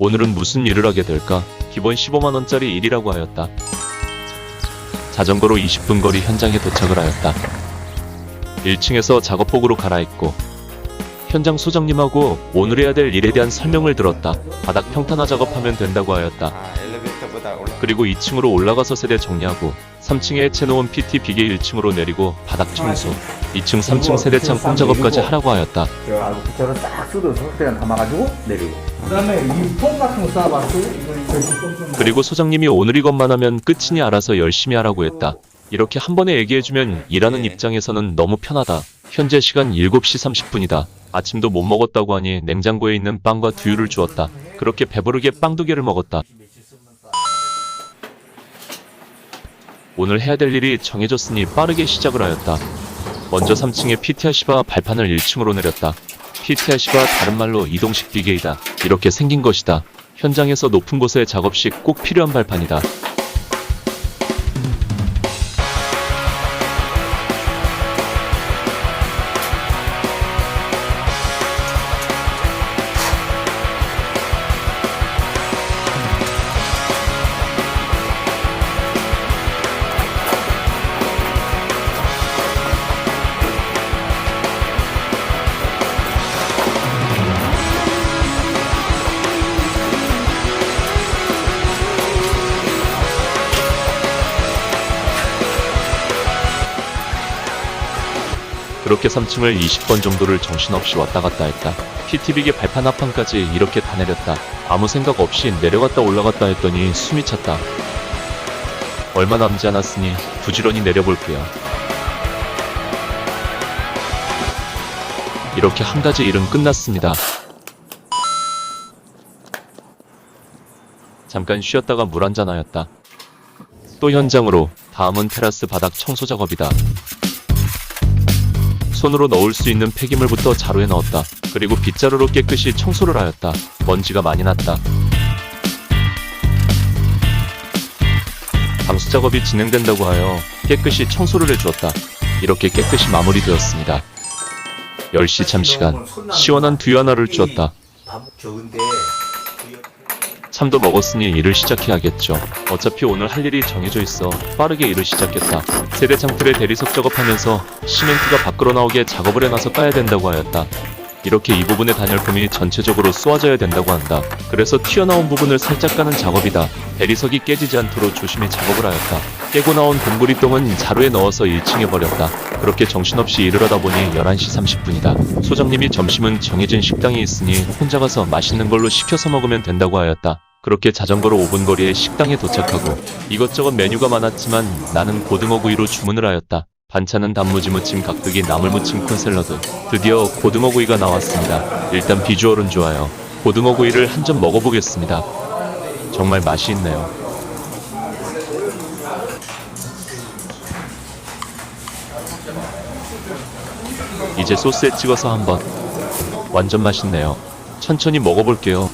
오늘은 무슨 일을 하게 될까? 기본 15만원짜리 일이라고 하였다. 자전거로 20분 거리 현장에 도착을 하였다. 1층에서 작업복으로 갈아입고 현장 소장님하고 오늘 해야 될 일에 대한 설명을 들었다. 바닥 평탄화 작업하면 된다고 하였다. 아. 그리고 2층으로 올라가서 세대 정리하고 3층에 해체놓은 PT 비계 1층으로 내리고 바닥 청소 2층 3층 세대창 꼼 작업까지 하라고 하였다. 그래가지고 부처를 딱 뜯어서 그냥 담아가지고 내리고 그다음에 이폼 같은 거 쌓아봤어요? 이거 그리고 소장님이 오늘 이것만 하면 끝이니 알아서 열심히 하라고 했다. 이렇게 한 번에 얘기해주면 일하는 입장에서는 너무 편하다. 현재 시간 7시 30분이다. 아침도 못 먹었다고 하니 냉장고에 있는 빵과 두유를 주었다. 그렇게 배부르게 빵 두 개를 먹었다. 오늘 해야 될 일이 정해졌으니 빠르게 시작을 하였다. 먼저 3층의 PTRC바 발판을 1층으로 내렸다. PTRC가 다른 말로 이동식 비계이다. 이렇게 생긴 것이다. 현장에서 높은 곳에 작업 시꼭 필요한 발판이다. 그렇게 3층을 20번 정도를 정신없이 왔다 갔다 했다. PT비계 발판 합판까지 이렇게 다 내렸다. 아무 생각 없이 내려갔다 올라갔다 했더니 숨이 찼다. 얼마 남지 않았으니 부지런히 내려볼게요. 이렇게 한 가지 일은 끝났습니다. 잠깐 쉬었다가 물 한잔 하였다. 또 현장으로 다음은 테라스 바닥 청소 작업이다. 손으로 넣을 수 있는 폐기물부터 자루에 넣었다. 그리고 빗자루로 깨끗이 청소를 하였다. 먼지가 많이 났다. 방수 작업이 진행된다고 하여 깨끗이 청소를 해주었다. 이렇게 깨끗이 마무리되었습니다. 10시 참 시간. 시원한 두유 하나를 주었다. 참도 먹었으니 일을 시작해야겠죠. 어차피 오늘 할 일이 정해져 있어 빠르게 일을 시작했다. 세대 창틀에 대리석 작업하면서 시멘트가 밖으로 나오게 작업을 해놔서 까야 된다고 하였다. 이렇게 이 부분의 단열품이 전체적으로 쏘아져야 된다고 한다. 그래서 튀어나온 부분을 살짝 까는 작업이다. 대리석이 깨지지 않도록 조심히 작업을 하였다. 깨고 나온 공구리똥은 자루에 넣어서 1층에 버렸다. 그렇게 정신없이 일을 하다 보니 11시 30분이다. 소장님이 점심은 정해진 식당이 있으니 혼자 가서 맛있는 걸로 시켜서 먹으면 된다고 하였다. 그렇게 자전거로 5분 거리에 식당에 도착하고 이것저것 메뉴가 많았지만 나는 고등어 구이로 주문을 하였다. 반찬은 단무지 무침, 각두기, 나물 무침, 콘샐러드. 드디어 고등어 구이가 나왔습니다. 일단 비주얼은 좋아요. 고등어 구이를 한 점 먹어보겠습니다. 정말 맛이 있네요. 이제 소스에 찍어서 한번 완전 맛있네요. 천천히 먹어볼게요.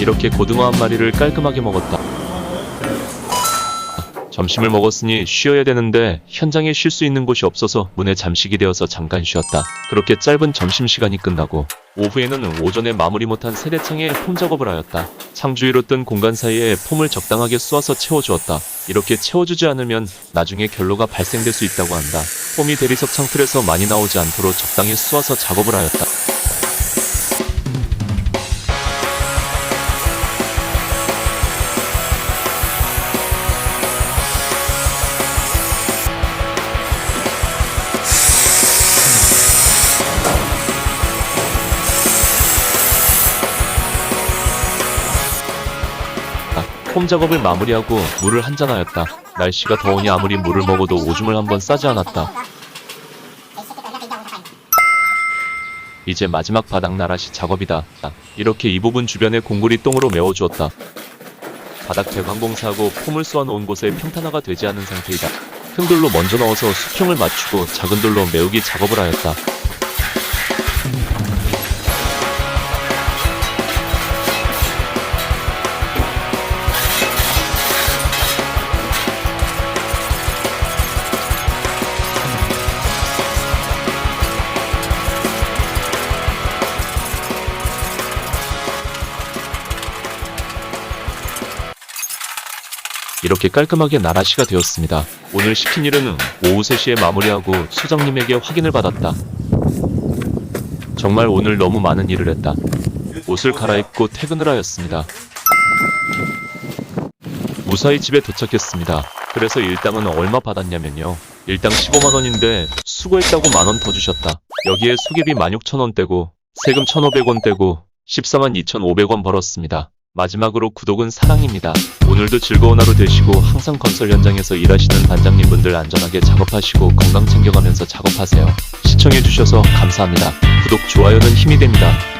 이렇게 고등어 한 마리를 깔끔하게 먹었다. 점심을 먹었으니 쉬어야 되는데 현장에 쉴 수 있는 곳이 없어서 문에 잠식이 되어서 잠깐 쉬었다. 그렇게 짧은 점심시간이 끝나고 오후에는 오전에 마무리 못한 세대창에 폼 작업을 하였다. 창 주위로 뜬 공간 사이에 폼을 적당하게 쏘아서 채워주었다. 이렇게 채워주지 않으면 나중에 결로가 발생될 수 있다고 한다. 폼이 대리석 창틀에서 많이 나오지 않도록 적당히 쏘아서 작업을 하였다. 홈 작업을 마무리하고 물을 한잔하였다. 날씨가 더우니 아무리 물을 먹어도 오줌을 한번 싸지 않았다. 이제 마지막 바닥 나라시 작업이다. 이렇게 이 부분 주변에 공구리 똥으로 메워주었다. 바닥 대관공사하고 폼을 쏘아놓은 곳에 평탄화가 되지 않은 상태이다. 큰 돌로 먼저 넣어서 수평을 맞추고 작은 돌로 메우기 작업을 하였다. 이렇게 깔끔하게 나라시가 되었습니다. 오늘 시킨 일은 오후 3시에 마무리하고 수장님에게 확인을 받았다. 정말 오늘 너무 많은 일을 했다. 옷을 갈아입고 퇴근을 하였습니다. 무사히 집에 도착했습니다. 그래서 일당은 얼마 받았냐면요. 일당 15만원인데 수고했다고 만원 더 주셨다. 여기에 수개비 16,000원 떼고 세금 1,500원 떼고 14만 2,500원 벌었습니다. 마지막으로 구독은 사랑입니다. 오늘도 즐거운 하루 되시고 항상 건설 현장에서 일하시는 반장님분들 안전하게 작업하시고 건강 챙겨가면서 작업하세요. 시청해주셔서 감사합니다. 구독, 좋아요는 힘이 됩니다.